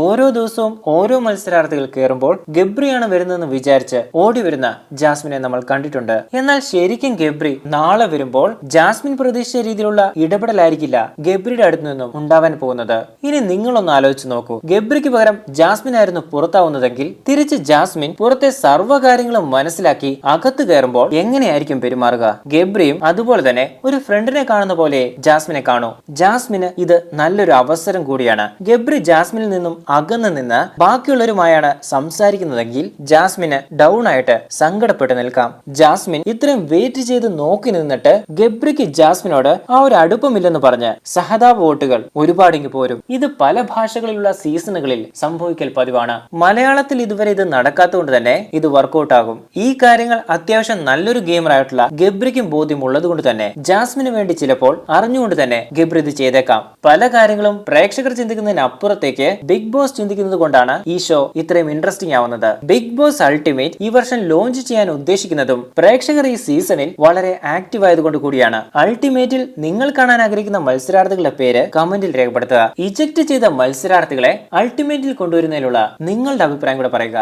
ഓരോ ദിവസവും ഓരോ മത്സരാർത്ഥികൾ കയറുമ്പോൾ ഗബ്രിയാണ് വരുന്നതെന്ന് വിചാരിച്ച് ഓടി വരുന്ന ജാസ്മിനെ നമ്മൾ കണ്ടിട്ടുണ്ട്. എന്നാൽ ശരിക്കും ഗബ്രി നാളെ വരുമ്പോൾ ജാസ്മിൻ പ്രതീക്ഷിച്ച രീതിയിലുള്ള ഇടപെടലായിരിക്കില്ല ഗബ്രിയുടെ അടുത്തു നിന്നും ഉണ്ടാവാൻ പോകുന്നത്. ഇനി നിങ്ങളൊന്ന് ആലോചിച്ച് നോക്കൂ. ഗബ്രിക്ക് പകരം ജാസ്മിൻ ആയിരുന്നു പുറത്താവുന്നതെങ്കിൽ തിരിച്ച് ജാസ്മിൻ പുറത്തെ സർവകാര്യങ്ങളും മനസ്സിലാക്കി അകത്ത് കയറുമ്പോൾ എങ്ങനെയായിരിക്കും പെരുമാറുക? ഗബ്രിയും അതുപോലെ തന്നെ ഒരു ഫ്രണ്ടിനെ കാണുന്ന പോലെ ജാസ്മിനെ കാണൂ. ജാസ്മിന് ഇത് നല്ലൊരു അവസരം കൂടിയാണ്. ഗബ്രി ജാസ്മിനിൽ നിന്നും അകന്നു നിന്ന് ബാക്കിയുള്ളവരുമായാണ് സംസാരിക്കുന്നതെങ്കിൽ ജാസ്മിന് ഡൗൺ ആയിട്ട് സങ്കടപ്പെട്ട് നിൽക്കാം. ജാസ്മിൻ ഇത്രയും വെയിറ്റ് ചെയ്ത് നോക്കി നിന്നിട്ട് ഗബ്രിക്ക് ജാസ്മിനോട് ആ ഒരു അടുപ്പമില്ലെന്ന് പറഞ്ഞ് സഹതാപ വോട്ടുകൾ ഒരുപാടിങ്ങി പോരും. ഇത് പല ഭാഷകളിലുള്ള സീസണുകളിൽ സംഭവിക്കൽ പതിവാണ്. മലയാളത്തിൽ ഇതുവരെ ഇത് നടക്കാത്തതുകൊണ്ട് തന്നെ ഇത് വർക്കൗട്ട് ആകും. ഈ കാര്യങ്ങൾ അത്യാവശ്യം നല്ലൊരു ഗെയിമർ ആയിട്ടുള്ള ഗബ്രിക്കും ബോധ്യമുള്ളത് കൊണ്ട് തന്നെ ജാസ്മിന് വേണ്ടി ചിലപ്പോൾ അറിഞ്ഞുകൊണ്ട് തന്നെ ഗബ്രി ഇത് ചെയ്തേക്കാം. പല കാര്യങ്ങളും പ്രേക്ഷകർ ചിന്തിക്കുന്നതിന് അപ്പുറത്തേക്ക് ബോസ് ചിന്തിക്കുന്നത് കൊണ്ടാണ് ഈ ഷോ ഇത്രയും ഇൻട്രസ്റ്റിംഗ് ആവുന്നത്. ബിഗ് ബോസ് അൾട്ടിമേറ്റ് ഈ വർഷം ലോഞ്ച് ചെയ്യാൻ ഉദ്ദേശിക്കുന്നതും പ്രേക്ഷകർ ഈ സീസണിൽ വളരെ ആക്റ്റീവ് ആയതുകൊണ്ട് കൂടിയാണ്. അൾട്ടിമേറ്റിൽ നിങ്ങൾ കാണാൻ ആഗ്രഹിക്കുന്ന മത്സരാർത്ഥികളുടെ പേര് കമന്റിൽ രേഖപ്പെടുത്തുക. ഇജക്ട് ചെയ്ത മത്സരാർത്ഥികളെ അൾട്ടിമേറ്റിൽ കൊണ്ടുവരുന്നതിലുള്ള നിങ്ങളുടെ അഭിപ്രായം കൂടെ പറയുക.